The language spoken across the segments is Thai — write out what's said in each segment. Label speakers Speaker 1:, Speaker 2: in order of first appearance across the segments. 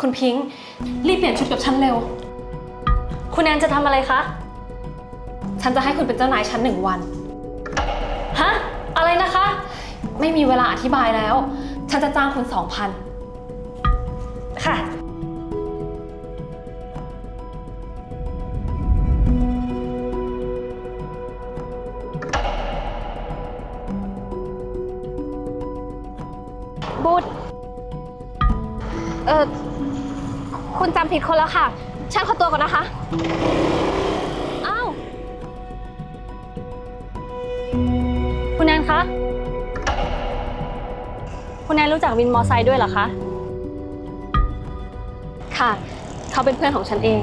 Speaker 1: คุณพิงค์รีบเปลี่ยนชุดกับฉันเร็ว
Speaker 2: คุณแอนจะทำอะไรคะ
Speaker 1: ฉันจะให้คุณเป็นเจ้านายฉันหนึ่งวัน
Speaker 2: ฮะ อะไรนะคะ
Speaker 1: ไม่มีเวลาอธิบายแล้ว ฉันจะจ้างคุณสองพัน
Speaker 2: ค่ะ
Speaker 3: เออคุณจำผิดคนแล้วค่ะ ฉันขอตัวก่อนนะคะ
Speaker 2: อ้าว คุณแอนคะ คุณแอนรู้จักวินมอไซค์ด้วยเหรอคะ
Speaker 1: ค่ะ เขาเป็นเพื่อนของฉันเอง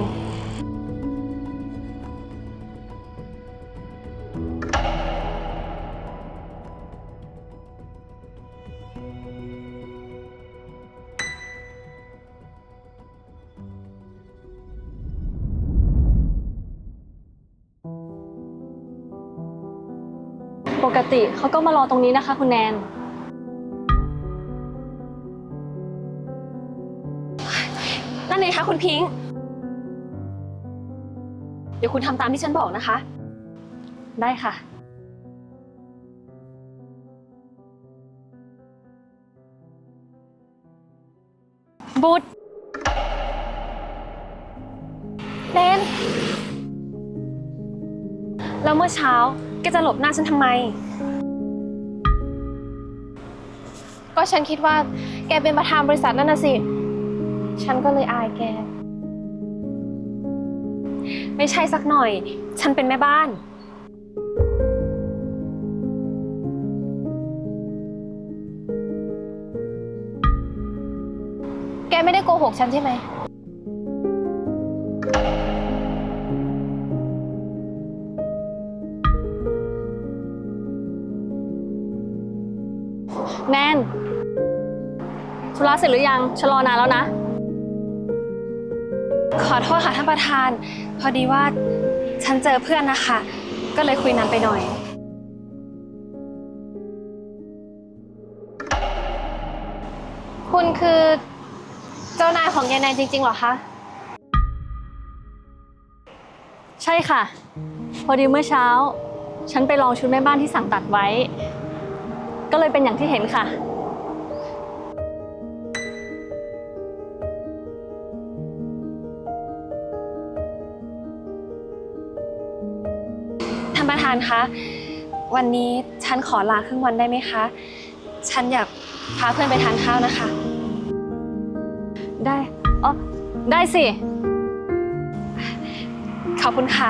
Speaker 2: ปกติเขาก็มารอตรงนี้นะคะ คุณแนน
Speaker 1: นั่นเองคะคุณพิงค์เดี๋ยวคุณทำตามที่ฉันบอกนะคะ
Speaker 2: ได้ค่ะ
Speaker 1: บูธเดนแล้วเมื่อเช้า แกจะหลบหน้าฉันทำไม
Speaker 3: ก็ฉันคิดว่า แกเป็นประธานบริษัทนั่นน่ะสิ ฉันก็เลยอายแก
Speaker 1: ไม่ใช่สักหน่อย ฉันเป็นแม่บ้าน
Speaker 3: แกไม่ได้โกหกฉันใช่ไหม
Speaker 2: แนนธุระเสร็จหรือยังฉันรอนานแล้วนะ
Speaker 1: ขอโทษค่ะท่านประธาน พอดีว่าฉันเจอเพื่อนนะคะ ก็เลยคุยนานไปหน่อย
Speaker 3: คุณคือเจ้านายของยายแนนจริงๆเหรอคะ
Speaker 2: ใช่ค่ะ พอดีเมื่อเช้า ฉันไปลองชุดแม่บ้านที่สั่งตัดไว้ ก็เลยเป็นอย่างที่เห็นค่ะ
Speaker 1: ท่านประธานคะ วันนี้ฉันขอลาครึ่งวันได้ไหมคะ ฉันอยากพาเพื่อนไปทานข้าวนะคะ
Speaker 2: ได้อ๋อได้สิ
Speaker 1: ขอบคุณค่ะ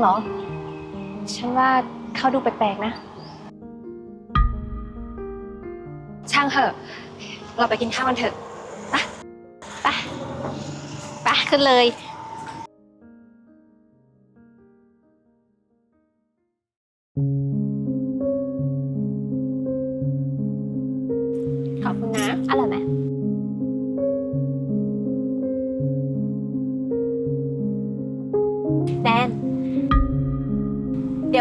Speaker 3: เธอจริงๆเหรอ ฉันว่าเขาดูแปลกๆนะ
Speaker 1: ช่างเถอะ เราไปกินข้าวกันเถอะ
Speaker 3: ไปไปขึ้นเลย
Speaker 1: ขอบคุณนะ
Speaker 3: อร่อยไหม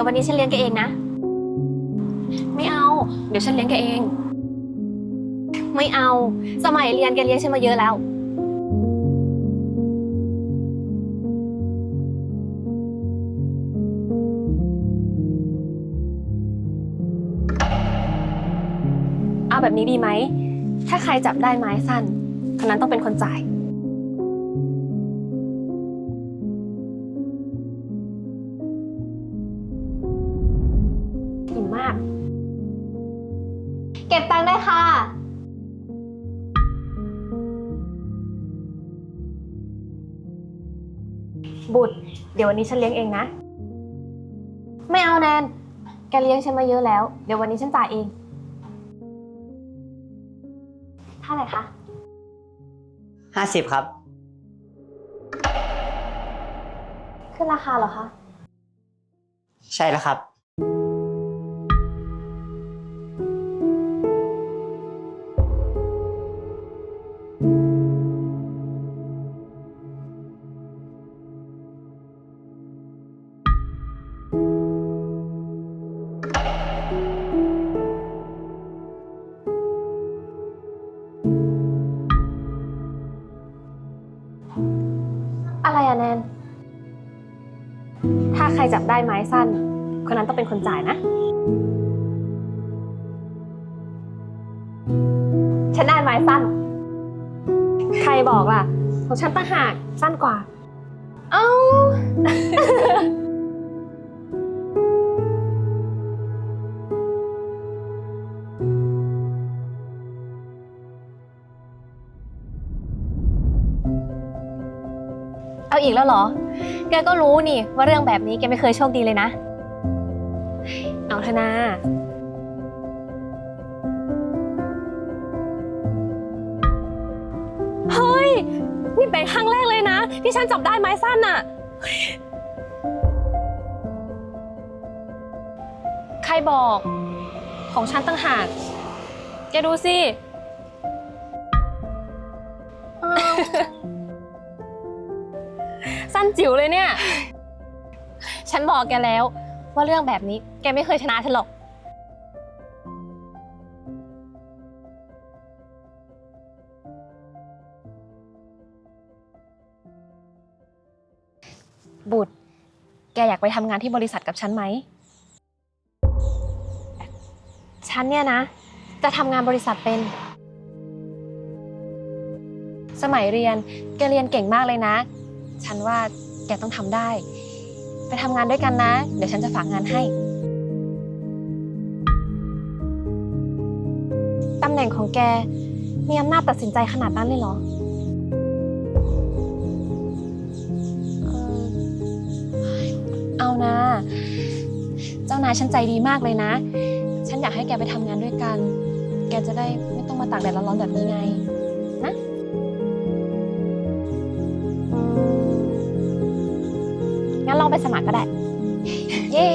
Speaker 3: วันนี้ฉันเลี้ยงแกเองนะ
Speaker 1: ไม่เอา เดี๋ยวฉันเลี้ยงแกเอง
Speaker 3: ไม่เอา สมัยเรียนแกเลี้ยงฉันมาเยอะแล้ว
Speaker 1: เอาแบบนี้ดีไหม ถ้าใครจับได้ไม้สั้นคนนั้นต้องเป็นคนจ่าย
Speaker 3: เก็บตังค์ได้ค่ะ
Speaker 1: บุตร เดี๋ยววันนี้ฉันเลี้ยงเองนะ
Speaker 3: ไม่เอาแนน แกเลี้ยงฉันมาเยอะแล้ว เดี๋ยววันนี้ฉันจ่ายเอง เท่าไหร่คะ
Speaker 4: ห้าสิบครับ
Speaker 3: ขึ้นราคาเหรอคะ
Speaker 4: ใช่แล้วครับ
Speaker 3: ถ้าใครจับได้ไม้สั้น คนนั้นต้องเป็นคนจ่ายนะ ฉันได้ไม้สั้น ใครบอกล่ะ ของฉันต่างหากสั้นกว่า เอ้า
Speaker 1: เอาอีกแล้วเหรอ แกก็รู้นี่ว่าเรื่องแบบนี้แกไม่เคยโชคดีเลยนะ
Speaker 3: เอาเถอะนา
Speaker 1: เฮ้ย นี่เป็นครั้งแรกเลยนะ ที่ฉันจับได้ไม้สั้นอะใครบอก ของฉันตั้งหาก แกดูสิ สั้นจิ๋วเลยเนี่ย ฉันบอกแกแล้ว ว่าเรื่องแบบนี้แกไม่เคยชนะฉันหรอก บุตร แกอยากไปทำงานที่บริษัทกับฉันไหม
Speaker 3: ฉันเนี่ยนะ จะทำงานบริษัทเป็น
Speaker 1: สมัยเรียน แกเรียนเก่งมากเลยนะ ฉันว่าแกต้องทำได้ ไปทำงานด้วยกันนะ เดี๋ยวฉันจะฝากงานให้
Speaker 3: ตำแหน่งของแกมีอำนาจตัดสินใจขนาดนั้นเลยเหรอ
Speaker 1: เออเอานะ เจ้านายฉันใจดีมากเลยนะ ฉันอยากให้แกไปทำงานด้วยกัน แกจะได้ไม่ต้องมาตากแดดร้อนๆแบบนี้ไง
Speaker 3: สมัครก็ได้
Speaker 1: เย้